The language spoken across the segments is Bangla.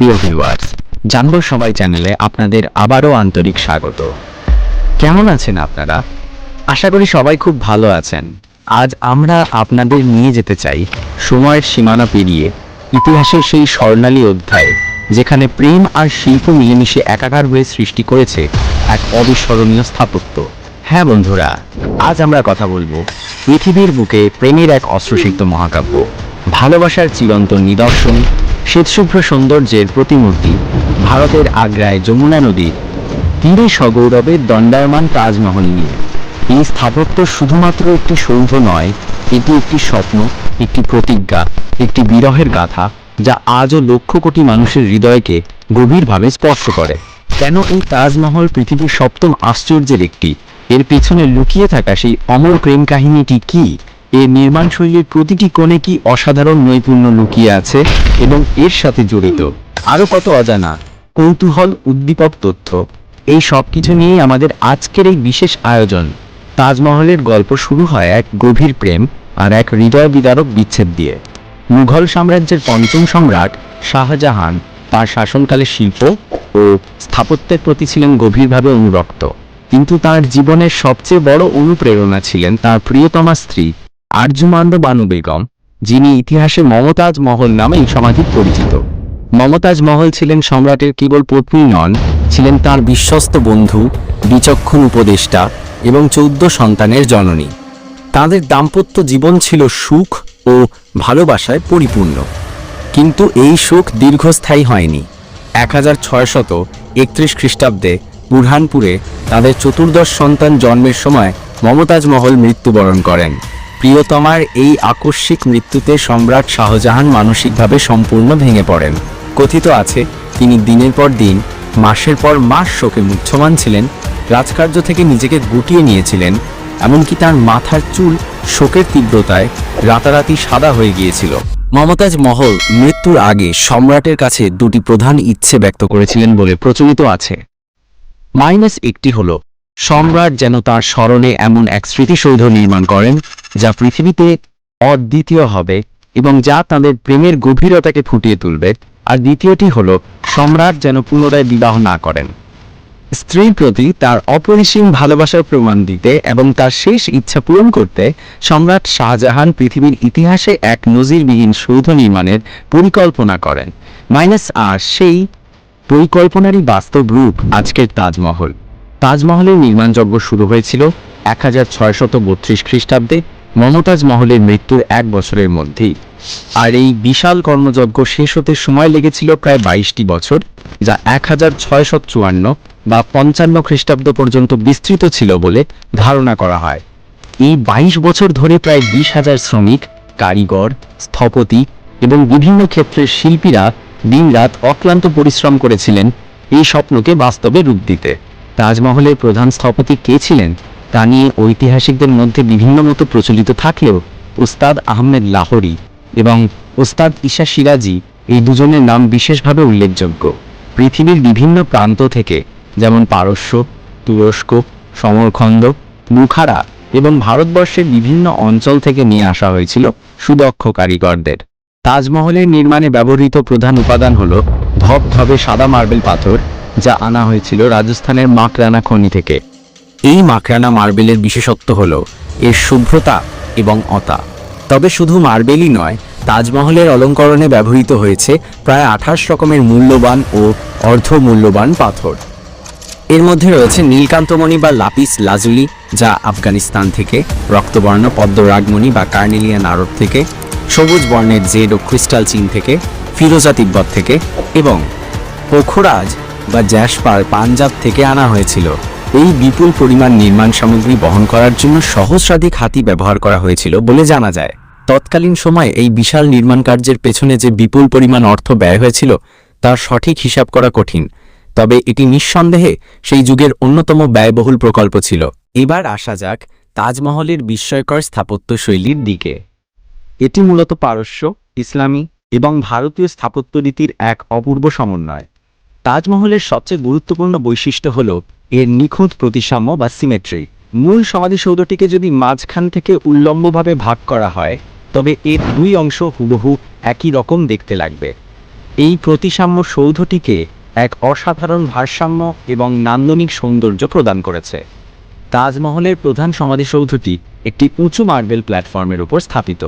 প্রিয় ভিউয়ার্স জানব সবাই চ্যানেলে আপনাদের আবারও আন্তরিক স্বাগত। কেমন আছেন আপনারা? আশা করি সবাই খুব ভালো আছেন। আজ আমরা আপনাদের নিয়ে যেতে চাই সময়ের সীমানা পেরিয়ে ইতিহাসের সেই স্বর্ণালী অধ্যায়, যেখানে প্রেম আর শিল্প মিলেমিশে একাকার হয়ে সৃষ্টি করেছে এক অবিস্মরণীয় স্থাপত্য। হ্যাঁ বন্ধুরা, আজ আমরা কথা বলব পৃথিবীর বুকে প্রেমের এক অশ্রুসিক্ত মহাকাব্য, ভালোবাসার চিরন্ত নিদর্শন শ্বেতশুভ্র সৌন্দর্যের প্রতিমূর্তি ভারতের আগ্রায় যমুনা নদীর তীরে সগৌরবে দণ্ডায়মান তাজমহল নিয়ে। এই স্থাপত্য শুধুমাত্র একটি সৌধ নয়, এটি একটি স্বপ্ন, একটি প্রতিজ্ঞা, একটি বিরহের গাথা, যা আজও লক্ষ কোটি মানুষের হৃদয়কে গভীরভাবে স্পর্শ করে। কেন এই তাজমহল পৃথিবীর সপ্তম আশ্চর্যের একটি? এর পেছনে লুকিয়ে থাকা সেই অমর প্রেম কাহিনীটি কি? এর নির্মাণ শৈলীর প্রতিটি কোণে কি অসাধারণ নৈপুণ্য লুকিয়ে আছে এবং এর সাথে জড়িত? আরও কত অজানা? কৌতূহল, উদ্দীপক, তথ্য। এই সব কিছু নিয়েই আমাদের আজকের এই বিশেষ আয়োজন। তাজমহলের গল্প শুরু হয় এক গভীর প্রেম আর এক হৃদয় বিদারক বিচ্ছেদ দিয়ে। মুঘল সাম্রাজ্যের পঞ্চম সম্রাট শাহজাহান তার শাসনকালে শিল্প ও স্থাপত্যের প্রতি ছিলেন গভীরভাবে অনুরক্ত। কিন্তু তার জীবনের সবচেয়ে বড় অনুপ্রেরণা ছিলেন তার প্রিয়তমা স্ত্রী আর্যমান্দ বানু বেগম, যিনি ইতিহাসে মমতাজ মহল নামেই সমাধিক পরিচিত। মমতাজ মহল ছিলেন সম্রাটের কেবল পত্নী নন, ছিলেন তার বিশ্বস্ত বন্ধু, বিচক্ষণ উপদেষ্টা এবং চৌদ্দ সন্তানের জননী। তাদের দাম্পত্য জীবন ছিল সুখ ও ভালোবাসায় পরিপূর্ণ। কিন্তু এই সুখ দীর্ঘস্থায়ী হয়নি। এক হাজার ছয়শত একত্রিশ খ্রিস্টাব্দে বুরহানপুরে তাদের চতুর্দশ সন্তান জন্মের সময় মমতাজ মহল মৃত্যুবরণ করেন। প্রিয়তমার এই আকস্মিক মৃত্যুতে সম্রাট শাহজাহান মানসিকভাবে সম্পূর্ণ ভেঙে পড়েন। কথিত আছে, তিনি দিনের পর দিন, মাসের পর মাস শোকে মুচ্ছমান ছিলেন, রাজকার্য থেকে নিজেকে গুটিয়ে নিয়েছিলেন, এমনকি তার মাথার চুল শোকের তীব্রতায় রাতারাতি সাদা হয়ে গিয়েছিল। মমতাজ মহল মৃত্যুর আগে সম্রাটের কাছে দুটি প্রধান ইচ্ছে ব্যক্ত করেছিলেন বলে প্রচলিত আছে। মাইনাস একটি হল, সম্রাট যেন তার স্মরণে এমন এক স্মৃতিসৌধ নির্মাণ করেন যা পৃথিবীতে অদ্বিতীয় হবে এবং যা তাদের প্রেমের গভীরতাকে ফুটিয়ে তুলবে। আর দ্বিতীয়টি হল, সম্রাট যেন পুনরায় বিবাহ না করেন। স্ত্রীর প্রতি তার অপরিসীম ভালোবাসার প্রমাণ দিতে এবং তার শেষ ইচ্ছা পূরণ করতে সম্রাট শাহজাহান পৃথিবীর ইতিহাসে এক নজিরবিহীন সৌধ নির্মাণের পরিকল্পনা করেন। মাইনাস আর সেই পরিকল্পনারই বাস্তব রূপ আজকের তাজমহল। তাজমহলের নির্মাণযজ্ঞ শুরু হয়েছিল এক হাজার ছয়শত বত্রিশ খ্রিস্টাব্দে। মমতাজ মহলের মৃত্যুর এক বছরের মধ্যেই। আর এই বিশাল কর্মযজ্ঞ শেষ হতে সময় লেগেছিল প্রায় বাইশটি বছর, যা এক হাজার ছয়শত চুয়ান্ন বা পঞ্চান্ন খ্রিস্টাব্দ পর্যন্ত বিস্তৃত ছিল বলে ধারণা করা হয়। এই বাইশ বছর ধরে প্রায় বিশ হাজার শ্রমিক, কারিগর, স্থপতি এবং বিভিন্ন ক্ষেত্রের শিল্পীরা দিনরাত অক্লান্ত পরিশ্রম করেছিলেন এই স্বপ্নকে বাস্তবে রূপ দিতে। তাজমহলের প্রধান স্থপতি কে ছিলেন? তা নিয়ে ঐতিহাসিকদের মধ্যে বিভিন্ন মতো প্রচলিত থাকলেও উস্তাদ আহমেদ লাহোরি এবং ওস্তাদ ঈশা সিরাজি এই দুজনের নাম বিশেষভাবে উল্লেখযোগ্য। পৃথিবীর বিভিন্ন প্রান্ত থেকে যেমন পারস্য, তুরস্ক সমরখন্দ মুখারা এবং ভারতবর্ষের বিভিন্ন অঞ্চল থেকে নিয়ে আসা হয়েছিল সুদক্ষ কারিগরদের। তাজমহলের নির্মাণে ব্যবহৃত প্রধান উপাদান হল ধবধবে সাদা মার্বেল পাথর, যা আনা হয়েছিল রাজস্থানের মাকরানা খনি থেকে। এই মাকরানা মার্বেলের বিশেষত্ব হল এর শুভ্রতা এবং অতা। তবে শুধু মার্বেলই নয়, তাজমহলের অলঙ্করণে ব্যবহৃত হয়েছে প্রায় আঠাশ রকমের মূল্যবান ও অর্ধ মূল্যবান পাথর। এর মধ্যে রয়েছে নীলকান্তমণি বা লাপিস লাজুলি, যা আফগানিস্তান থেকে, রক্তবর্ণ পদ্মরাগমণি বা কার্নেলিয়ান আরব থেকে, সবুজ বর্ণের জেড ও ক্রিস্টাল চীন থেকে, ফিরোজা তিব্বত থেকে এবং পোখরাজ বা জ্যাসপার পাঞ্জাব থেকে আনা হয়েছিল। এই বিপুল পরিমাণ নির্মাণ সামগ্রী বহন করার জন্য সহস্রাধিক হাতি ব্যবহার করা হয়েছিল বলে জানা যায়। তৎকালীন সময়ে এই বিশাল নির্মাণ কার্যের পেছনে যে বিপুল পরিমাণ অর্থ ব্যয় হয়েছিল, তার সঠিক হিসাব করা কঠিন। তবে এটি নিঃসন্দেহে সেই যুগের অন্যতম ব্যয়বহুল প্রকল্প ছিল। এবার আসা যাক তাজমহলের বিস্ময়কর স্থাপত্য শৈলীর দিকে। এটি মূলত পারস্য, ইসলামী এবং ভারতীয় স্থাপত্য রীতির এক অপূর্ব সমন্বয়। তাজমহলের সবচেয়ে গুরুত্বপূর্ণ বৈশিষ্ট্য হল এর নিখুঁত প্রতিসাম্য বা সিমেট্রি। মূল সমাধিসৌধটিকে যদি মাঝখান থেকে উল্লম্বভাবে ভাগ করা হয়, তবে এর দুই অংশ হুবহু একই রকম দেখতে লাগবে। এই প্রতিসাম্য সৌধটিকে এক অসাধারণ ভারসাম্য এবং নান্দনিক সৌন্দর্য প্রদান করেছে। তাজমহলের প্রধান সমাধিসৌধটি একটি উঁচু মার্বেল প্ল্যাটফর্মের উপর স্থাপিত।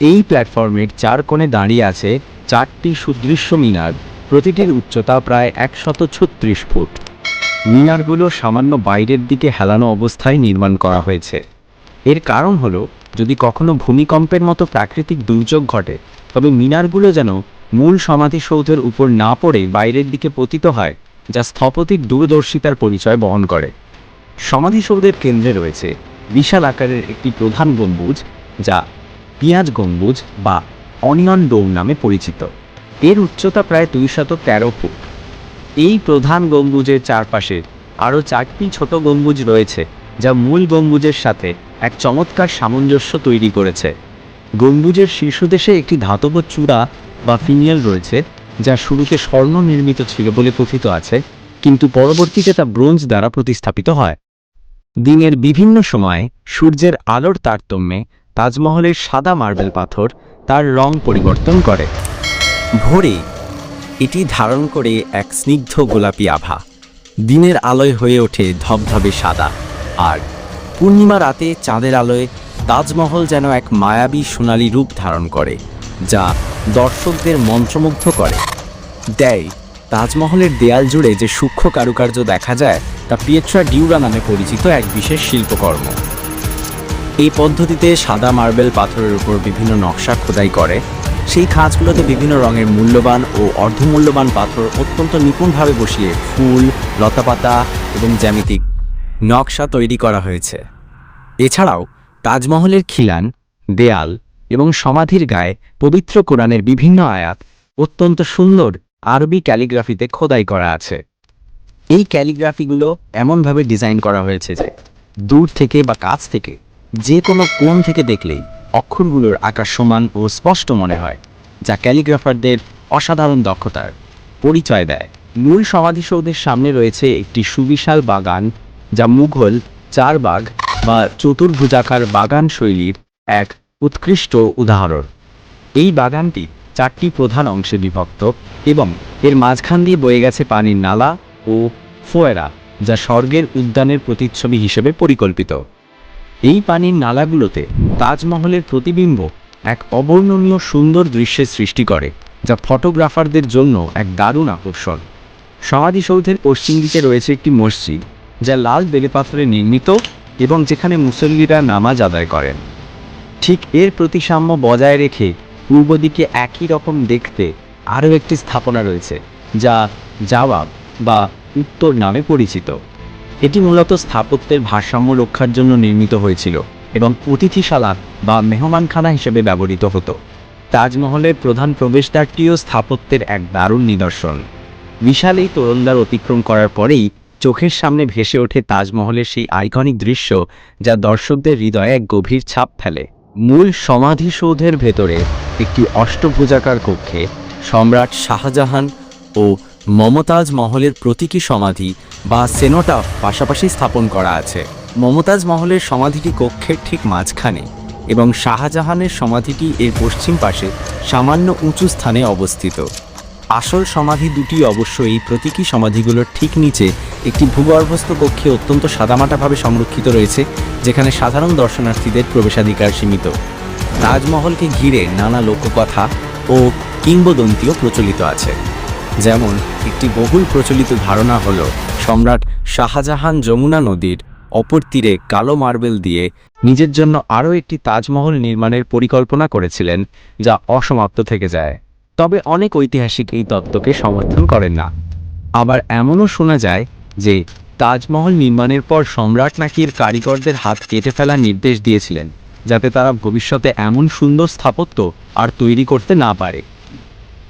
এই প্ল্যাটফর্মের চার কোণে দাঁড়িয়ে আছে চারটি সুদৃশ্য মিনার, প্রতিটির উচ্চতা প্রায় একশত ছত্রিশ ফুট। মিনারগুলো সামান্য বাইরের দিকে হেলানো অবস্থায় নির্মাণ করা হয়েছে। এর কারণ হলো, যদি কখনো ভূমিকম্পের মতো প্রাকৃতিক দুর্যোগ ঘটে, তবে মিনারগুলো যেন মূল সমাধিসৌধের উপর না পড়ে বাইরের দিকে পতিত হয়, যা স্থপতির দূরদর্শিতার পরিচয় বহন করে। সমাধিসৌধের কেন্দ্রে রয়েছে বিশাল আকারের একটি প্রধান গম্বুজ, যা পিঁয়াজ গম্বুজ বা অনিয়ন ডোম নামে পরিচিত। এর উচ্চতা প্রায় দুইশত তেরো ফুট। এই প্রধান গম্বুজের চারপাশে আরও চারটি ছোট গম্বুজ রয়েছে, যা মূল গম্বুজের সাথে এক চমৎকার সামঞ্জস্য তৈরি করেছে। গম্বুজের শীর্ষদেশে একটি ধাতব চূড়া বা ফিনিয়াল রয়েছে, যা শুরুতে স্বর্ণ নির্মিত ছিল বলে কথিত আছে, কিন্তু পরবর্তীতে তা ব্রোঞ্জ দ্বারা প্রতিস্থাপিত হয়। দিনের বিভিন্ন সময়ে সূর্যের আলোর তারতম্যে তাজমহলের সাদা মার্বেল পাথর তার রং পরিবর্তন করে। ভোরে এটি ধারণ করে এক স্নিগ্ধ গোলাপি আভা। দিনের আলোয় হয়ে ওঠে ধবধবে সাদা। আর পূর্ণিমা রাতে চাঁদের আলোয় তাজমহল যেন এক মায়াবী সোনালী রূপ ধারণ করে, যা দর্শকদের মন্ত্রমুগ্ধ করে। দেয়, তাজমহলের দেয়াল জুড়ে যে সূক্ষ্ম কারুকার্য দেখা যায়, তা পিয়েট্রা ডিউরা নামে পরিচিত এক বিশেষ শিল্পকর্ম। এই পদ্ধতিতে সাদা মার্বেল পাথরের উপর বিভিন্ন নকশা খোদাই করে সেই খাঁজগুলোতে বিভিন্ন রঙের মূল্যবান ও অর্ধমূল্যবান পাথর অত্যন্ত নিপুণভাবে বসিয়ে ফুল, লতাপাতা এবং জ্যামিতিক নকশা তৈরি করা হয়েছে। এছাড়াও তাজমহলের খিলান, দেয়াল এবং সমাধির গায়ে পবিত্র কোরআনের বিভিন্ন আয়াত অত্যন্ত সুন্দর আরবি ক্যালিগ্রাফিতে খোদাই করা আছে। এই ক্যালিগ্রাফিগুলো এমনভাবে ডিজাইন করা হয়েছে যে দূর থেকে বা কাছ থেকে যে কোনো কোণ থেকে দেখলেই অক্ষরগুলোর আকার সমান ও স্পষ্ট মনে হয়, যা ক্যালিগ্রাফারদের অসাধারণ দক্ষতার পরিচয় দেয়। মূল সমাধিসৌধের সামনে রয়েছে একটি সুবিশাল বাগান, যা মুঘল চারবাগ বা চতুর্ভুজাকার বাগান শৈলীর এক উৎকৃষ্ট উদাহরণ। এই বাগানটি চারটি প্রধান অংশে বিভক্ত এবং এর মাঝখান দিয়ে বয়ে গেছে পানির নালা ও ফোয়েরা, যা স্বর্গের উদ্যানের প্রতিচ্ছবি হিসেবে পরিকল্পিত। এই পানির নালাগুলোতে তাজমহলের প্রতিবিম্ব এক অবর্ণনীয় সুন্দর দৃশ্যের সৃষ্টি করে, যা ফটোগ্রাফারদের জন্য এক দারুণ আকর্ষণ। সমাধিসৌধের পশ্চিম দিকে রয়েছে একটি মসজিদ, যা লাল বেলেপাথরে নির্মিত এবং যেখানে মুসল্লিরা নামাজ আদায় করেন। ঠিক এর প্রতিসাম্য বজায় রেখে পূর্ব দিকে একই রকম দেখতে আরও একটি স্থাপনা রয়েছে, যা জাওয়াব বা উত্তর নামে পরিচিত। এটি মূলত স্থাপত্যের ভারসাম্য রক্ষার জন্য নির্মিত হয়েছিল এবং অতিথিশালা বা মেহমানখানা হিসেবে ব্যবহৃত হতো। তাজমহলের প্রধান প্রবেশদ্বারটিও স্থাপত্যের এক দারুণ নিদর্শন। বিশাল এই তোরণদ্বার অতিক্রম করার পরেই চোখের সামনে ভেসে ওঠে তাজমহলের সেই আইকনিক দৃশ্য যা দর্শকদের হৃদয়ে এক গভীর ছাপ ফেলে। মূল সমাধিসৌধের ভেতরে একটি অষ্টভুজাকার কক্ষে সম্রাট শাহজাহান ও মমতাজ মহলের প্রতীকী সমাধি বা সেনোটাফ পাশাপাশি স্থাপন করা আছে। মমতাজ মহলের সমাধিটি কক্ষের ঠিক মাঝখানে এবং শাহজাহানের সমাধিটি এর পশ্চিম পাশে সামান্য উঁচু স্থানে অবস্থিত। আসল সমাধি দুটি অবশ্য এই প্রতীকী সমাধিগুলোর ঠিক নিচে একটি ভূগর্ভস্থ কক্ষে অত্যন্ত সাদামাটাভাবে সংরক্ষিত রয়েছে, যেখানে সাধারণ দর্শনার্থীদের প্রবেশাধিকার সীমিত। তাজমহলকে ঘিরে নানা লোককথা ও কিংবদন্তিও প্রচলিত আছে। যেমন একটি বহুল প্রচলিত ধারণা হল, সম্রাট শাহজাহান যমুনা নদীর অপর তীরে কালো মার্বেল দিয়ে নিজের জন্য আরও একটি তাজমহল নির্মাণের পরিকল্পনা করেছিলেন, যা অসমাপ্ত থেকে যায়। তবে অনেক ঐতিহাসিক এই তত্ত্বকে সমর্থন করেন না। আবার এমনও শোনা যায় যে, তাজমহল নির্মাণের পর সম্রাট নাকি এর কারিগরদের হাত কেটে ফেলার নির্দেশ দিয়েছিলেন, যাতে তারা ভবিষ্যতে এমন সুন্দর স্থাপত্য আর তৈরি করতে না পারে।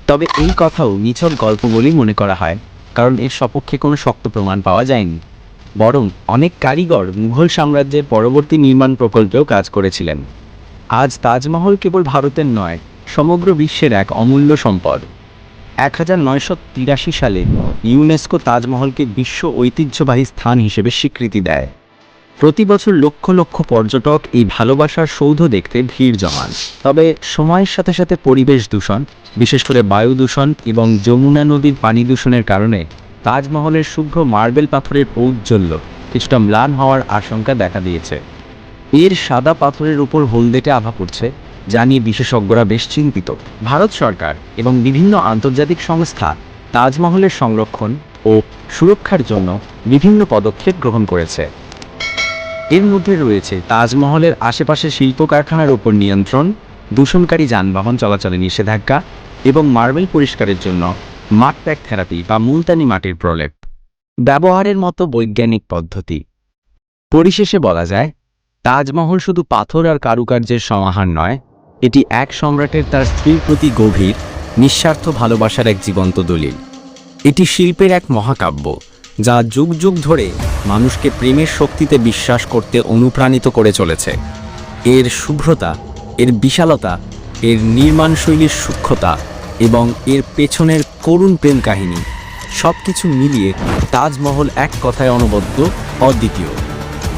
তবে এই কথাও নিছক গল্প বলেই মনে করা হয়, কারণ এর সপক্ষে কোনো শক্ত প্রমাণ পাওয়া যায়নি। বরং অনেক কারিগর মুঘল সাম্রাজ্যের পরবর্তী নির্মাণ প্রকল্পেও কাজ করেছিলেন। আজ তাজমহল কেবল ভারতের নয়, সমগ্র বিশ্বের এক অমূল্য সম্পদ। এক হাজার নয়শো তিরাশি সালে ইউনেস্কো তাজমহলকে বিশ্ব ঐতিহ্যবাহী স্থান হিসেবে স্বীকৃতি দেয়। প্রতি বছর লক্ষ লক্ষ পর্যটক এই ভালোবাসার সৌধ দেখতে ভিড় জমান। তবে সময়ের সাথে সাথে পরিবেশ দূষণ, বিশেষ করে বায়ু দূষণ এবং যমুনা নদীর পানি দূষণের কারণে তাজমহলের শুভ্র মার্বেল পাথরের ঔজ্জ্বল্য কিছুটা ম্লান হওয়ার আশঙ্কা দেখা দিয়েছে। এর সাদা পাথরের উপর হলদেটে আভা পড়ছে, যা নিয়ে বিশেষজ্ঞরা বেশ চিন্তিত। ভারত সরকার এবং বিভিন্ন আন্তর্জাতিক সংস্থা তাজমহলের সংরক্ষণ ও সুরক্ষার জন্য বিভিন্ন পদক্ষেপ গ্রহণ করেছে। এর মধ্যে রয়েছে তাজমহলের আশেপাশে শিল্প কারখানার ওপর নিয়ন্ত্রণ, দূষণকারী যানবাহন চলাচলে নিষেধাজ্ঞা এবং মার্বেল পরিষ্কারের জন্য মাঠ প্যাক থেরাপি বা মুলতানি মাটির প্রলেপ। ব্যবহারের মতো বৈজ্ঞানিক পদ্ধতি। পরিশেষে বলা যায়, তাজমহল শুধু পাথর আর কারুকার্যের সমাহার নয়, এটি এক সম্রাটের তার স্ত্রীর প্রতি গভীর, নিঃস্বার্থ ভালোবাসার এক জীবন্ত দলিল। এটি শিল্পের এক মহাকাব্য। যা যুগ যুগ ধরে মানুষকে প্রেমের শক্তিতে বিশ্বাস করতে অনুপ্রাণিত করে চলেছে। এর শুভ্রতা, এর বিশালতা, এর নির্মাণশৈলীর সূক্ষ্মতা এবং এর পেছনের করুণ প্রেম কাহিনী সব কিছু মিলিয়ে তাজমহল এক কথায় অনবদ্য, অদ্বিতীয়।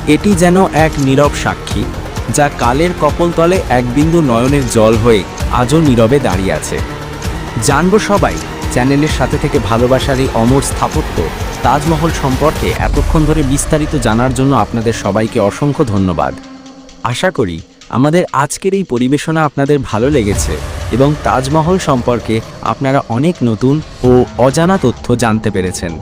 এটি যেন এক নীরব সাক্ষী যা কালের কপলতলে এক বিন্দু নয়নের জল হয়ে আজও নীরবে দাঁড়িয়ে আছে। জানব সবাই চ্যানেলের সাথে থেকে ভালোবাসার এই অমর স্থাপত্য তাজমহল সম্পর্কে এতক্ষণ ধরে বিস্তারিত জানার জন্য আপনাদের সবাইকে অসংখ্য ধন্যবাদ। আশা করি আমাদের আজকের এই পরিবেশনা আপনাদের ভালো লেগেছে এবং তাজমহল সম্পর্কে আপনারা অনেক নতুন ও অজানা তথ্য জানতে পেরেছেন।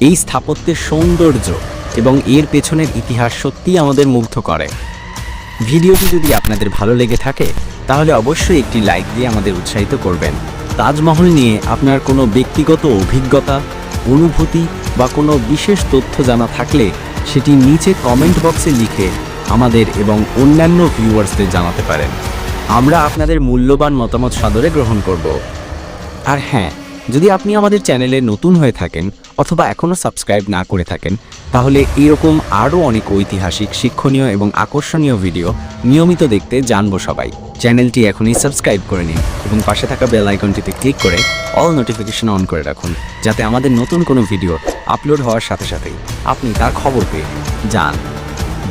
এই স্থাপত্যের সৌন্দর্য এবং এর পেছনের ইতিহাস সত্যিই আমাদের মুগ্ধ করে। ভিডিওটি যদি আপনাদের ভালো লেগে থাকে, তাহলে অবশ্যই একটি লাইক দিয়ে আমাদের উৎসাহিত করবেন। তাজমহল নিয়ে আপনার কোনো ব্যক্তিগত অভিজ্ঞতা অনুভূতি বা কোনো বিশেষ তথ্য জানা থাকলে সেটি নিচে কমেন্ট বক্সে লিখে আমাদের এবং অন্যান্য ভিউয়ার্সদের জানাতে পারেন। আমরা আপনাদের মূল্যবান মতামত সাদরে গ্রহণ করব। আর হ্যাঁ যদি আপনি আমাদের চ্যানেলে নতুন হয়ে থাকেন অথবা এখনও সাবস্ক্রাইব না করে থাকেন, তাহলে এরকম আরও অনেক ঐতিহাসিক, শিক্ষণীয় এবং আকর্ষণীয় ভিডিও নিয়মিত দেখতে জানব সবাই। চ্যানেলটি এখনই সাবস্ক্রাইব করে নিন এবং পাশে থাকা বেল আইকনটিতে ক্লিক করে অল নোটিফিকেশন অন করে রাখুন, যাতে আমাদের নতুন কোনো ভিডিও আপলোড হওয়ার সাথে সাথেই আপনি তার খবর পেয়ে যান।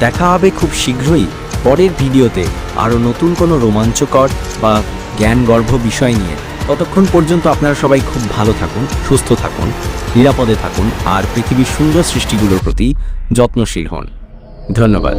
দেখা হবে খুব শীঘ্রই পরের ভিডিওতে আরও নতুন কোনো রোমাঞ্চকর বা জ্ঞানগর্ভ বিষয় নিয়ে। ততক্ষণ পর্যন্ত আপনারা সবাই খুব ভালো থাকুন, সুস্থ থাকুন, নিরাপদে থাকুন আর পৃথিবীর সুন্দর সৃষ্টিগুলোর প্রতি যত্নশীল হন। ধন্যবাদ।